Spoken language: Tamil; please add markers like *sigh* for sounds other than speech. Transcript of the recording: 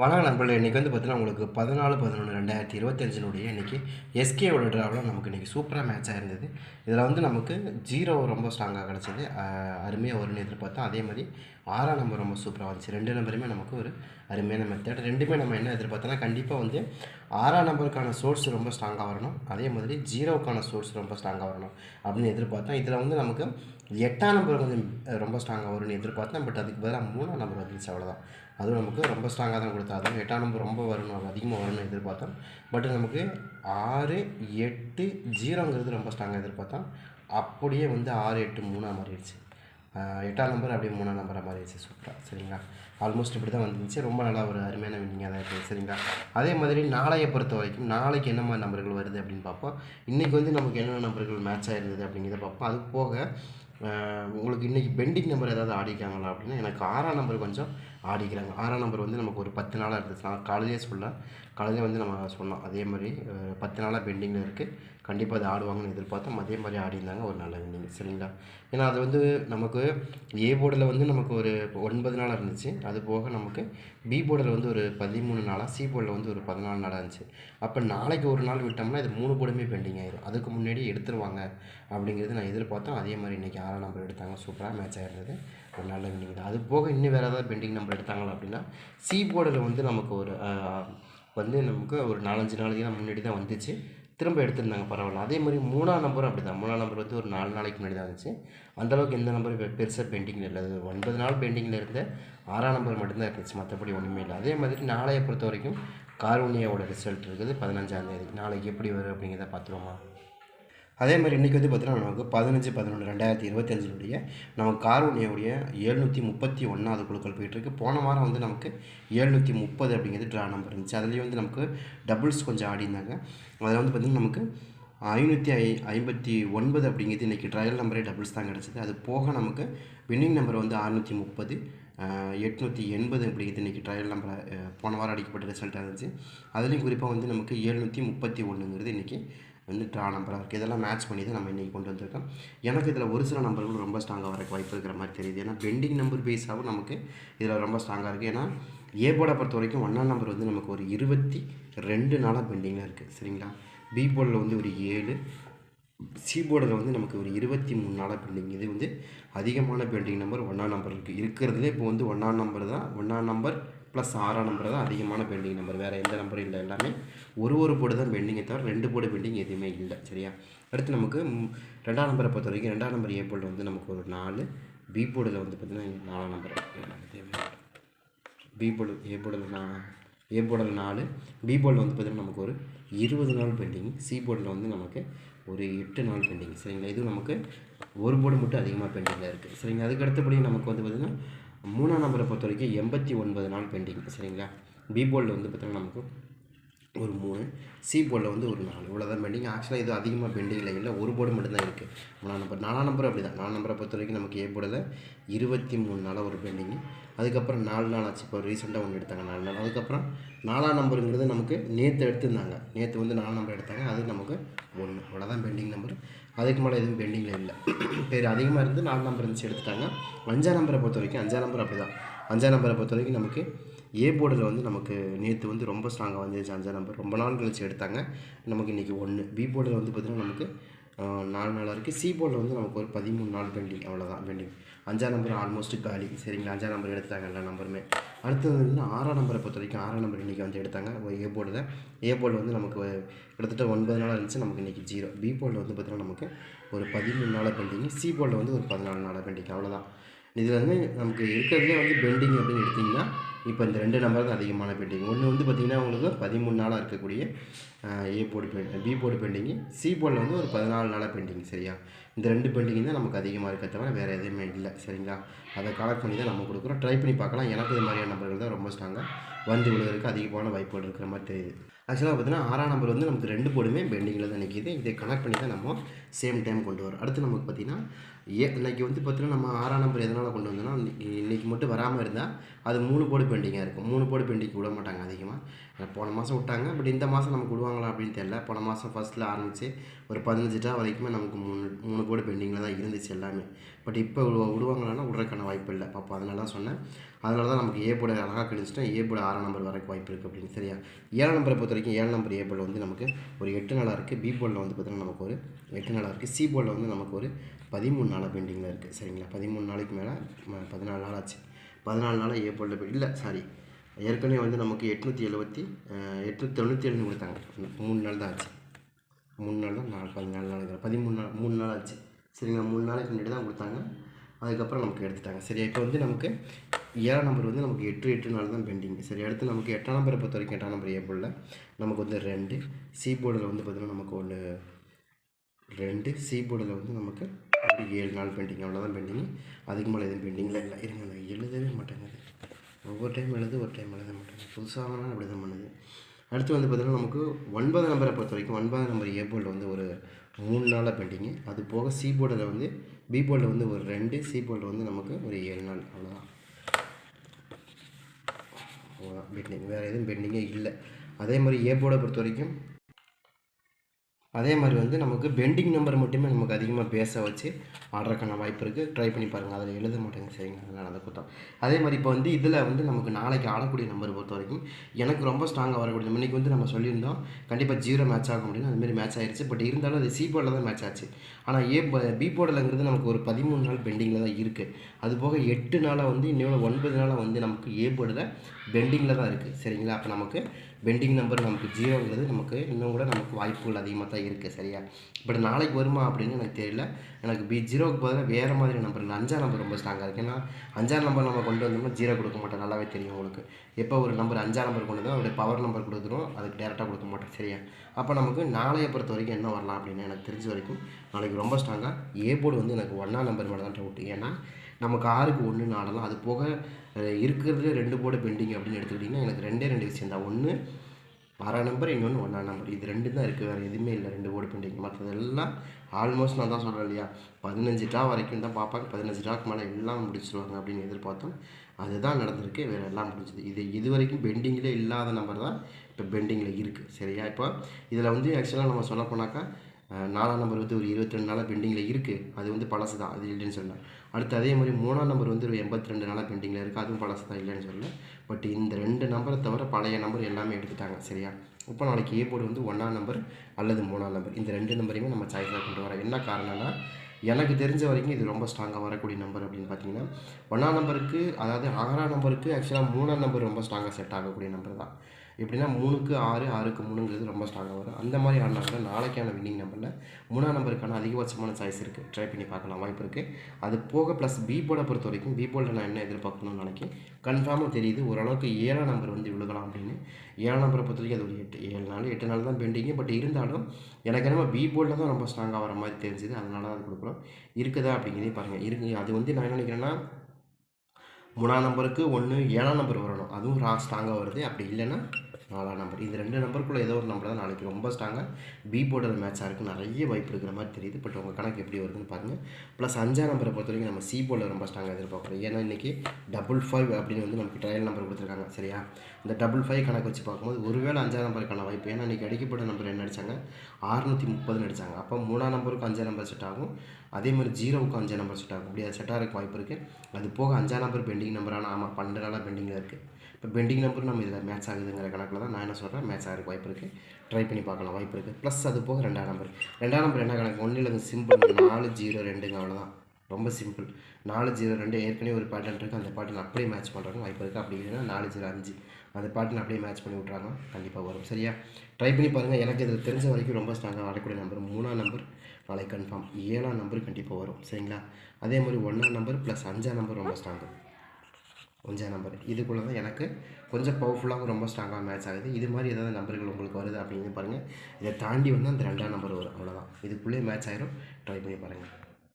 வணக்கம் நண்பர்களே இன்றைக்கி வந்து பார்த்தீங்கன்னா உங்களுக்கு பதினாலு பதினொன்று ரெண்டாயிரத்தி இருபத்தஞ்சினுடைய இன்றைக்கி எஸ்கேவோட ட்ராவில் நமக்கு இன்றைக்கி சூப்பராக மேட்சாக இருந்தது. இதில் வந்து நமக்கு ஜீரோ ரொம்ப ஸ்ட்ராங்காக கிடச்சிது. அருமையாக வரும்னு எதிர்பார்த்தோம். அதே மாதிரி ஆறாம் நம்பர் ரொம்ப சூப்பராக வந்துச்சு. ரெண்டு நம்பருமே நமக்கு ஒரு அருமையான மெத்தட் ரெண்டுமே நம்ம என்ன எதிர்பார்த்தோன்னா கண்டிப்பாக வந்து ஆறாம் நம்பருக்கான சோர்ஸ் ரொம்ப ஸ்ட்ராங்காக வரணும். அதே மாதிரி ஜீரோவுக்கான சோர்ஸ் ரொம்ப ஸ்ட்ராங்காக வரணும் அப்படின்னு எதிர்பார்த்தோம். இதில் வந்து நமக்கு எட்டாம் நம்பர் கொஞ்சம் ரொம்ப ஸ்ட்ராங்காக வரும்னு எதிர்பார்த்தேன் பட் அதுக்கு பதிலாக மூணாம் நம்பர் வந்துச்சு அவ்வளோதான் அதுவும் நமக்கு ரொம்ப ஸ்ட்ராங்காக தான் கொடுத்தா. அதுவும் எட்டாம் நம்பர் ரொம்ப வரணும் அதிகமாக வரும்னு எதிர்பார்த்தோம். பட் நமக்கு ஆறு எட்டு ஜீரோங்கிறது ரொம்ப ஸ்ட்ராங்காக எதிர்பார்த்தோம். அப்படியே வந்து ஆறு எட்டு மூணாக மாறிடுச்சு. எட்டாம் நம்பர் அப்படியே மூணாம் நம்பராக மாறிடுச்சு சூப்பராக சரிங்களா? ஆல்மோஸ்ட் இப்படி தான் வந்துருந்துச்சு ரொம்ப நல்லா ஒரு அருமையான வின்னிங்காக தான் இருக்குது சரிங்களா? அதே மாதிரி நாளையை பொறுத்த வரைக்கும் நாளைக்கு என்ன மாதிரி நம்பர்கள் வருது அப்படின்னு பார்ப்போம். இன்றைக்கி வந்து நமக்கு என்னென்ன நம்பர்கள் மேட்ச் ஆயிருந்தது அப்படிங்கிறத பார்ப்போம். அது போக உங்களுக்கு இன்றைக்கி பெண்டிங் நம்பர் ஏதாவது ஆடிக்காங்களா அப்படின்னா எனக்கு ஆறாம் நம்பர் கொஞ்சம் ஆடிக்கிறாங்க. ஆறாம் நம்பர் வந்து நமக்கு ஒரு பத்து நாளாக இருந்துச்சு. நான் காலையிலே சொல்ல காலையிலே வந்து நம்ம சொன்னோம். அதே மாதிரி பத்து நாளாக பெண்டிங்கில் இருக்குது கண்டிப்பாக அது ஆடுவாங்கன்னு எதிர்பார்த்தோம் அதே மாதிரி ஆடிருந்தாங்க ஒரு நல்ல இன்னிங் சரிங்களா? ஏன்னா அது வந்து நமக்கு ஏ போர்டில் வந்து நமக்கு ஒரு ஒன்பது நாளாக இருந்துச்சு. அது போக நமக்கு பி போர்டில் வந்து ஒரு பதிமூணு நாளாக சி போர்டில் வந்து ஒரு பதினாலு நாளாக இருந்துச்சு. அப்போ நாளைக்கு ஒரு நாள் விட்டோம்னா இது மூணு போர்டுமே பெண்டிங் ஆயிரும். அதுக்கு முன்னாடி எடுத்துருவாங்க அப்படிங்கிறது நான் எதிர்பார்த்தோம் அதே மாதிரி இன்றைக்கி ஆறாம் நம்பர் எடுத்தாங்க. சூப்பராக மேட்ச் ஆகிருந்தது ஒரு நல்ல வின்னிங் தான் அது போக இன்னும் வேறு ஏதாவது பெண்டிங் நம்பர் எடுத்தாங்களா அப்படின்னா சி போர்டில் வந்து நமக்கு ஒரு வந்து நமக்கு ஒரு நாலஞ்சு நாளைக்கு தான் முன்னாடி தான் வந்துச்சு. திரும்ப எடுத்திருந்தாங்க பரவாயில்ல. அதே மாதிரி மூணாம் நம்பரும் அப்படி தான் மூணாம் நம்பர் வந்து ஒரு நாலு நாளைக்கு முன்னாடி தான் வந்துச்சு. அந்தளவுக்கு எந்த நம்பரும் பெருசாக பெண்டிங்கில் இல்லை. அது ஒன்பது நாள் பெண்டிங்கில் இருந்த ஆறாம் நம்பர் மட்டும்தான் இருந்துச்சு. மற்றபடி ஒன்றுமே இல்லை. அதே மாதிரி நாளையை பொறுத்த வரைக்கும் கார்வனியாவோட ரிசல்ட் இருக்குது பதினஞ்சாம் தேதி. நாளைக்கு எப்படி வரும் அப்படிங்கிறத பார்த்துருவோமா? அதே மாதிரி இன்றைக்கி வந்து பார்த்திங்கன்னா நமக்கு பதினஞ்சு பதினொன்று ரெண்டாயிரத்தி இருபத்தஞ்சினுடைய நம்ம கார்வனியோடைய எழுநூற்றி முப்பத்தி ஒன்றாவது குழுக்கள் போயிட்டுருக்கு. போன வாரம் வந்து நமக்கு எழுநூற்றி முப்பது அப்படிங்கிறது ட்ரா நம்பர் இருந்துச்சு. அதுலேயும் வந்து நமக்கு டபுள்ஸ் கொஞ்சம் ஆடினாங்க அதில் வந்து பார்த்திங்கன்னா நமக்கு ஐநூற்றி ஐ ஐம்பத்தி ஒன்பது அப்படிங்கிறது இன்றைக்கி ட்ரையல் நம்பரே டபுள்ஸ் தான் கிடச்சிது. அது போக நமக்கு வின்னிங் நம்பர் வந்து அறுநூற்றி முப்பது எட்நூற்றி எண்பது அப்படிங்கிறது இன்றைக்கி ட்ரையல் நம்பர் போன வாரம் அடிக்கப்பட்ட ரிசல்ட்டாக இருந்துச்சு. அதுலேயும் குறிப்பாக வந்து நமக்கு எழுநூற்றி முப்பத்தி ஒன்றுங்கிறது இன்றைக்கி வந்து ட்ரா நம்பராக இருக்குது இதெல்லாம் மேட்ச் பண்ணி தான் நம்ம இன்றைக்கி கொண்டு வந்திருக்கோம். எனக்கு இதில் ஒரு சில நம்பர்கள் ரொம்ப ஸ்ட்ராங்காக வரக்கு வாய்ப்பு இருக்கிற மாதிரி தெரியுது. ஏன்னா பெண்டிங் நம்பர் பேஸாகவும் நமக்கு இதில் ரொம்ப ஸ்ட்ராங்காக இருக்குது ஏன்னா ஏ போர்டை பொறுத்த வரைக்கும் ஒன்றாம் நம்பர் வந்து நமக்கு ஒரு இருபத்தி ரெண்டு நாளாக பெண்டிங்கில் இருக்குது சரிங்களா? பி போர்டில் வந்து ஒரு ஏழு. சி போர்டில் வந்து நமக்கு ஒரு இருபத்தி மூணு நாளாக பெண்டிங் இது வந்து அதிகமான பெண்டிங் நம்பர் ஒன்றாம் நம்பர் இருக்குது இருக்கிறதுலே இப்போ வந்து ஒன்றாம் நம்பர் தான். ஒன்றாம் நம்பர் ப்ளஸ் ஆறாம் நம்பர் தான் அதிகமான பெண்டிங் நம்பர் வேறு எந்த நம்பரும் இல்லை எல்லாமே. ஒரு ஒரு போர்டு தான் பெண்டிங்கை தவிர ரெண்டு போர்டு பெண்டிங் எதுவுமே இல்லை. சரியா? அடுத்து நமக்கு ரெண்டாம் நம்பரை பொறுத்த வரைக்கும் ரெண்டாம் நம்பர் ஏ போர்டில் வந்து நமக்கு ஒரு நாலு. பி போர்டில் வந்து பார்த்திங்கன்னா நாலாம் நம்பர் பி போர்டு ஏ போர்டில் நான் ஏ போர்டில் நாலு. பி போர்டில் வந்து பார்த்திங்கன்னா நமக்கு ஒரு இருபது நாள் பெண்டிங் சி போர்டில் வந்து நமக்கு ஒரு எட்டு நாள் பெண்டிங் சரிங்களா? இதுவும் நமக்கு ஒரு போர்டு மட்டும் அதிகமாக பெண்டிங்கில் இருக்குது சரிங்களா? அதுக்கு அடுத்தபடி நமக்கு வந்து பார்த்திங்கன்னா மூணாம் நம்பரை பொறுத்த வரைக்கும் எண்பத்தி ஒன்பது நாள் பெண்டிங் சரிங்களா? பி போர்டில் வந்து பார்த்திங்கன்னா நமக்கு ஒரு மூணு சி போர்டில் வந்து ஒரு நாலு. இவ்வளோ தான் பெண்டிங் ஆக்சுவலாக இது அதிகமாக பெண்டிங்கில் இல்லை. ஒரு போர்டு மட்டும்தான் இருக்குது மூணாம் நம்பர் நாலாம் நம்பர் அப்படி தான் நாலு நம்பரை பொறுத்த வரைக்கும் நமக்கு ஏ போர்டில் இருபத்தி மூணு நாளாக ஒரு பெண்டிங்கு அதுக்கப்புறம் நாலு நாள் ஆச்சு. இப்போ ரீசெண்டாக ஒன்று எடுத்தாங்க நாலு நாள். அதுக்கப்புறம் நாலாம் நம்பருங்கிறது நமக்கு நேற்று எடுத்திருந்தாங்க. நேற்று வந்து நாலாம் நம்பர் எடுத்தாங்க. அது நமக்கு ஒன்று அவ்வளோதான் பெண்டிங் நம்பர் அதுக்கு மேலே எதுவும் பெண்டிங்கில் இல்லை. *clears throat* பேர் அதிகமாக இருந்து நாலு நம்பர் இருந்துச்சு எடுத்துட்டாங்க. அஞ்சாம் நம்பரை பொறுத்த வரைக்கும் அஞ்சாம் நம்பர் அப்படி தான் அஞ்சாம் நம்பரை பொறுத்த வரைக்கும் நமக்கு ஏ போர்டில் வந்து நமக்கு நேற்று வந்து ரொம்ப ஸ்ட்ராங்காக வந்துருச்சு அஞ்சாம் நம்பர் ரொம்ப நாள் கழிச்சு எடுத்தாங்க. நமக்கு இன்றைக்கி ஒன்று பி போர்டில் வந்து பார்த்திங்கன்னா நமக்கு நாலு நாளாக இருக்குது சி போர்டில் வந்து நமக்கு ஒரு பதிமூணு நாள் பெண்டிங் அவ்வளோதான் பெண்டிங் அஞ்சாம் நம்பர் ஆல்மோஸ்ட் காலி சரிங்களா? அஞ்சாம் நம்பர் எடுத்துட்டாங்க எல்லா நம்பருமே அடுத்தது வந்து ஆறாம் நம்பரை பொறுத்த வரைக்கும் ஆறாம் நம்பர் இன்றைக்கி வந்து எடுத்தாங்க. ஒரு ஏ போர்டில் ஏ போர்டில் வந்து நமக்கு கிட்டத்தட்ட ஒன்பது நாளாக இருந்துச்சு. நமக்கு இன்றைக்கி ஜீரோ பி போர்டில் வந்து பார்த்திங்கன்னா நமக்கு ஒரு பதிமூணு நாளாக பெண்டிங் சி போர்டில் வந்து ஒரு பதினாலு நாளாக பெண்டிங் அவ்வளோதான் இதில் வந்து நமக்கு இருக்கிறதுலே வந்து பெண்டிங் அப்படின்னு எடுத்திங்கன்னா இப்போ இந்த ரெண்டு நம்பர் தான் அதிகமான பெண்டிங் ஒன்று வந்து பார்த்திங்கன்னா உங்களுக்கு பதிமூணு நாளாக இருக்கக்கூடிய A board pending B board pending C போர்டில் வந்து ஒரு பதினாலு நாளாக பெண்டிங் சரியா? இந்த ரெண்டு பெண்டிங் தான் நமக்கு அதிகமாக இருக்க தவிர வேறு எதுவுமே இல்லை சரிங்களா? அதை கலெக்ட் பண்ணி தான் நம்ம கொடுக்குறோம். ட்ரை பண்ணி பார்க்கலாம். எனக்கு இது மாதிரியான நம்பர்கள் தான் ரொம்ப ஸ்ட்ராங்காக வந்து விழுவதற்கு அதிகமான வாய்ப்புகள் இருக்கிற மாதிரி தெரியுது. ஆக்சுவலாக பார்த்தீங்கன்னா ஆறாம் நம்பர் வந்து நமக்கு ரெண்டு போர்டுமே பெண்டிங்கில் தான் நிற்கிது இதை கனெக்ட் பண்ணி தான் நம்ம சேம் டைம் கொண்டு வரும் அடுத்து நமக்கு பார்த்திங்கன்னா ஏ இன்றைக்கி வந்து பார்த்தீங்கன்னா நம்ம ஆறாம் நம்பர் எதனால் கொண்டு வந்தோம்னா இன்றைக்கி மட்டும் வராமல் இருந்தால் அது மூணு போடு பெண்டிங்காக இருக்கும். மூணு போடு பெண்டிங் விட மாட்டாங்க அதிகமாக போன மாதம் விட்டாங்க. பட் இந்த மாதம் நமக்கு விடுவாங்களா அப்படின்னு தெரியல. போன மாதம் ஃபஸ்ட்டில் ஆரம்பித்து ஒரு பதினஞ்சு டா வரைக்குமே நமக்கு மூணு மூணு போடு பெண்டிங்கில் தான் இருந்துச்சு எல்லாமே. பட் இப்போ விடுவாங்களான்னா விடுறதுக்கான வாய்ப்பு இல்லை. அப்போ அதனால தான் சொன்னேன். அதனால தான் நமக்கு ஏ போட அழகாக கணிச்சிட்டோம் ஏ போட ஆறாம் நம்பர் வரைக்கும் வாய்ப்பு இருக்குது அப்படின்னு. சரியா? ஏழாம் நம்பரை பொறுத்த வரைக்கும் ஏழு நம்பர் ஏ போல் வந்து நமக்கு ஒரு எட்டு நாளாக இருக்குது பி போலில் வந்து பார்த்திங்கன்னா நமக்கு ஒரு எட்டு நாள் நாளாக இருக்குது சி போர்டில் வந்து நமக்கு ஒரு பதிமூணு நாளாக பெண்டிங்கில் இருக்குது சரிங்களா? பதிமூணு நாளைக்கு மேலே பதினாலு நாள் ஆச்சு. பதினாலு நாளாக ஏ போர்டில் இல்லை சாரி ஏற்கனவே வந்து நமக்கு எட்நூற்றி எழுபத்தி எட்நூற்றி தொண்ணூற்றி எழுந்து கொடுத்தாங்க. மூணு நாள் தான் ஆச்சு. மூணு நாள் தான் நாலு பதினாலு நாளைக்கு பதிமூணு நாள் மூணு நாள் ஆச்சு. சரிங்களா? மூணு நாளைக்கு முன்னாடி தான் கொடுத்தாங்க. அதுக்கப்புறம் நமக்கு எடுத்துட்டாங்க. சரி இப்போ வந்து நமக்கு ஏழாம் நம்பர் வந்து நமக்கு எட்டு எட்டு நாள் தான் பெண்டிங் சரி அடுத்து நமக்கு எட்டாம் நம்பரை பொறுத்த வரைக்கும் எட்டாம் நம்பர் ஏ போர்டில் நமக்கு வந்து ரெண்டு. சி போர்டில் வந்து பார்த்திங்கன்னா நமக்கு ஒன்று ரெண்டு சி போர்டில் வந்து நமக்கு ஒரு ஏழு நாள் பெண்டிங் அவ்வளோதான் பெண்டிங். அதுக்கு மேலே எதுவும் பெண்டிங்கில் இல்லை. இருங்க நான் எழுதவே மாட்டேங்குது ஒவ்வொரு டைம் எழுது ஒரு டைம் எழுத மாட்டேங்குது புதுசாக அப்படி தான் பண்ணுது. அடுத்து வந்து பார்த்திங்கன்னா நமக்கு ஒன்பது நம்பரை பொறுத்த வரைக்கும் ஒன்பது நம்பர் ஏ போர்டில் வந்து ஒரு மூணு நாளாக பெண்டிங்கு அது போக சி போர்டில் வந்து பி போர்டில் வந்து ஒரு ரெண்டு சி போர்டில் வந்து நமக்கு ஒரு ஏழு நாள். அவ்வளோதான் அவ்வளோதான் பெண்டிங் வேறு எதுவும் பெண்டிங்கே இல்லை. அதே மாதிரி ஏ போர்டை பொறுத்த வரைக்கும் அதே மாதிரி வந்து நமக்கு பெண்டிங் நம்பர் மட்டுமே நமக்கு அதிகமாக பேச வச்சு ஆடுறதுக்கான வாய்ப்பு இருக்குது ட்ரை பண்ணி பாருங்கள் அதில் எழுத மாட்டேங்க. சரிங்க அதனால் அந்த குத்தம். அதே மாதிரி இப்போ வந்து இதில் வந்து நமக்கு நாளைக்கு ஆடக்கூடிய நம்பர் பொறுத்த வரைக்கும் எனக்கு ரொம்ப ஸ்ட்ராங்காக வரக்கூடிய இன்றைக்கி இன்னைக்கு வந்து நம்ம சொல்லியிருந்தோம். கண்டிப்பாக ஜீரோ மேட்ச் ஆக முடியும். அதுமாரி மேட்ச் ஆயிடுச்சு பட் இருந்தாலும் அது சி போர்டில் தான் மேட்ச் ஆச்சு. ஆனால் ஏ பி போர்டில்ங்கிறது நமக்கு ஒரு பதிமூணு நாள் பெண்டிங்கில் தான் இருக்குது அது போக எட்டு நாளாக வந்து இன்னும் ஒன்பது நாளாக வந்து நமக்கு ஏ போர்டில் பெண்டிங்கில் தான் இருக்குது சரிங்களா? அப்போ நமக்கு பெண்டிங் நம்பர் நமக்கு ஜீரோங்கிறது நமக்கு இன்னும் கூட நமக்கு வாய்ப்புகள் அதிகமாக தான் இருக்குது சரியா? பட் நாளைக்கு வருமா அப்படின்னு எனக்கு தெரியல. எனக்கு பி ஜீரோவுக்கு பதிலாக வேறு மாதிரி நம்பர் இல்லை. அஞ்சாம் நம்பர் ரொம்ப ஸ்ட்ராங்காக இருக்குது ஏன்னா அஞ்சாம் நம்பர் நம்ம கொண்டு வந்தோம்னா ஜீரோ கொடுக்க மாட்டோம். நல்லாவே தெரியும் உங்களுக்கு. எப்போ ஒரு நம்பர் அஞ்சாம் நம்பர் கொண்டு வந்தோம் அதோடைய பவர் நம்பர் கொடுத்துரும். அதுக்கு டேரெக்டாக கொடுக்க மாட்டோம். சரியா? அப்போ நமக்கு நாளைய பொறுத்த வரைக்கும் என்ன வரலாம் அப்படின்னு எனக்கு தெரிஞ்ச வரைக்கும் நாளைக்கு ரொம்ப ஸ்ட்ராங்காக ஏ போர்டு வந்து எனக்கு ஒன்றாம் நம்பர் மேலே தான் டவுட் ஏன்னா நமக்கு ஆறுக்கு ஒன்று ஆடலாம் அது போக இருக்கிறது இருக்கிறதுல ரெண்டு போர்டு பெண்டிங் அப்படின்னு எடுத்துக்கிட்டிங்கன்னா எனக்கு ரெண்டே ரெண்டு விஷயம் தான். ஒன்று ஆறாம் நம்பர் இன்னொன்று ஒன்றா நம்பர் இது ரெண்டு தான் இருக்குது வேறு எதுவுமே இல்லை. ரெண்டு போர்டு பெண்டிங் மற்றதெல்லாம் ஆல்மோஸ்ட் நான் தான் சொல்கிறேன் இல்லையா? பதினஞ்சு டா வரைக்கும் தான் பார்ப்பாங்க. பதினஞ்சு ட்ராக்கு மேலே எல்லாம் முடிச்சிருவாங்க அப்படின்னு எதிர்பார்த்தோம். அதுதான் நடந்திருக்கு. வேறு எல்லாம் முடிஞ்சது. இது இது வரைக்கும் பெண்டிங்கில் இல்லாத நம்பர் தான் இப்போ பெண்டிங்கில் இருக்குது சரியா? இப்போ இதில் வந்து ஆக்சுவலாக நம்ம சொல்ல போனாக்கா நாலாம் நம்பர் வந்து ஒரு இருபத்தி ரெண்டு நாளாக பெண்டிங்கில் இருக்குது அது வந்து பழசு தான். அது இல்லைன்னு சொல்லல. அடுத்து அதே மாதிரி மூணாம் நம்பர் வந்து ஒரு எண்பத்தி ரெண்டு நாளாக பெண்டிங்கில் இருக்குது அதுவும் பழசு தான் இல்லைன்னு சொல்லலை. பட் இந்த ரெண்டு நம்பரை தவிர பழைய நம்பர் எல்லாமே எடுத்துட்டாங்க. சரியா? இப்போ நாளைக்கு ஏ போர்டு வந்து ஒன்றாம் நம்பர் அல்லது மூணாம் நம்பர் இந்த ரெண்டு நம்பரையுமே நம்ம சாய்ஸாக கொண்டு வரோம் என்ன காரணம்னா எனக்கு தெரிஞ்ச வரைக்கும் இது ரொம்ப ஸ்ட்ராங்காக வரக்கூடிய நம்பர் அப்படின்னு பார்த்தீங்கன்னா ஒன்றாம் நம்பருக்கு அதாவது ஆறாம் நம்பருக்கு ஆக்சுவலாக மூணாம் நம்பர் ரொம்ப ஸ்ட்ராங்காக செட் ஆகக்கூடிய நம்பர் தான். எப்படின்னா மூணுக்கு ஆறு ஆறுக்கு மூணுங்கிறது ரொம்ப ஸ்ட்ராங்காக வரும். அந்த மாதிரி ஆடினாங்கன்னா நாளைக்கான வின்னிங் நம்பரில் மூணாம் நம்பருக்கான அதிகபட்சமான சாய்ஸ் இருக்குது ட்ரை பண்ணி பார்க்கலாம் வாய்ப்பு இருக்குது அது போக ப்ளஸ் பி போர்டை பொறுத்த வரைக்கும் பி போர்டில் நான் என்ன எதிர்பார்க்கணும் நாளைக்கு கன்ஃபார்மாக தெரியுது ஓரளவுக்கு ஏழாம் நம்பர் வந்து விழுகலாம் அப்படின்னு. ஏழாம் நம்பரை பொறுத்த வரைக்கும் அது ஒரு எட்டு ஏழு நாள் எட்டு நாள் தான் பெண்டிங்கு பட் இருந்தாலும் எனக்கு என்னமோ பி போர்டில் தான் ரொம்ப ஸ்ட்ராங்காக வர மாதிரி தெரிஞ்சுது. அதனால தான் அது கொடுக்குறோம் இருக்குதா அப்படிங்கிறதே பாருங்கள் இருக்கு அது வந்து நான் என்ன நினைக்கிறேன்னா மூணாம் நம்பருக்கு ஒன்று ஏழாம் நம்பர் வரணும். அதுவும் ரா ஸ்ட்ராங்காக வருது. அப்படி இல்லைன்னா நாலாம் நம்பர் இது ரெண்டு நம்பருக்குள்ளே ஏதோ ஒரு நம்பர் தான் நாளைக்கு ரொம்ப ஸ்ட்ராங்காக பி போர்டில் மேட்சாக இருக்குது நிறைய வாய்ப்பு இருக்கிற மாதிரி தெரியுது. பட் உங்கள் கணக்கு எப்படி வருதுன்னு பாருங்கள் ப்ளஸ் அஞ்சாம் நம்பரை பொறுத்த வரைக்கும் நம்ம சி போர்டில் ரொம்ப ஸ்ட்ராங்காக எதிர்பார்க்குறோம். ஏன்னா இன்றைக்கி டபுள் ஃபைவ் அப்படின்னு வந்து நமக்கு ட்ரையல் நம்பர் கொடுத்துருக்காங்க. சரியா? இந்த டபுள் ஃபைவ் கணக்கு வச்சு பார்க்கும்போது ஒருவேளை அஞ்சாம் நம்பருக்கான வாய்ப்பு. ஏன்னா இன்றைக்கி அடிக்கப்பட்ட நம்பர் என்ன அடித்தாங்க ஆறுநூற்றி முப்பதுன்னு அடிச்சாங்க. அப்போ மூணாம் நம்பருக்கு அஞ்சாம் நம்பர் செட் ஆகும். அதே மாதிரி ஜீரோவுக்கு அஞ்சாம் நம்பர் செட் ஆகும். அப்படி அது செட் ஆகிறதுக்கு வாய்ப்பு இருக்குது அது போக அஞ்சாம் நம்பர் பெண்டிங் நம்பரான ஆமாம் பன்னெண்டு நாளாக பெண்டிங்கில் இருக்குது இப்போ பெண்டிங் நம்பரும் நம்ம இதில் மேட்ச் ஆகுதுங்கிற கணக்கில் தான் நான் என்ன சொல்கிறேன் மேட்ச் ஆகிறதுக்கு வாய்ப்பு இருக்குது ட்ரை பண்ணி பார்க்கலாம் வாய்ப்பு இருக்குது ப்ளஸ் அது போக ரெண்டாம் நம்பர் ரெண்டாம் நம்பர் என்ன கணக்கு? ஒன்றும் இல்லைங்க சிம்பிள் நாலு ஜீரோ ரெண்டுங்க அவ்வளோதான் ரொம்ப சிம்பிள் நாலு ஜீரோ ரெண்டு ஏற்கனவே ஒரு பேட்டர்ன் இருக்குது அந்த பேட்டர்ன் அப்படியே மேட்ச் பண்ணுறாங்க வாய்ப்பு இருக்குது அப்படி இல்லைன்னா நாலு ஜீரோ அஞ்சு. அந்த பேட்டர்ன் அப்படியே மேட்ச் பண்ணி விட்றாங்க கண்டிப்பாக வரும். சரியா? ட்ரை பண்ணி பாருங்கள் எனக்கு இதில் தெரிஞ்ச வரைக்கும் ரொம்ப ஸ்ட்ராங்காக வரக்கூடிய நம்பர் மூணாம் நம்பர் நாளைக்கு கன்ஃபார்ம் ஏழாம் நம்பர் கண்டிப்பாக வரும். சரிங்களா? அதே மாதிரி ஒன்றாம் நம்பர் ப்ளஸ் அஞ்சாம் நம்பர் ரொம்ப ஸ்ட்ராங்கு அஞ்சாம் நம்பர். இதுக்குள்ளே தான் எனக்கு கொஞ்சம் பவர்ஃபுல்லாகவும் ரொம்ப ஸ்ட்ராங்காக மேட்ச் ஆகுது. இது மாதிரி ஏதாவது நம்பர்கள் உங்களுக்கு வருது அப்படின்னு பாருங்கள் இதை தாண்டி வந்து அந்த ரெண்டாம் நம்பர் வரும். அவ்வளோதான் இதுக்குள்ளேயே மேட்ச் ஆகிரும் ட்ரை பண்ணி பாருங்கள்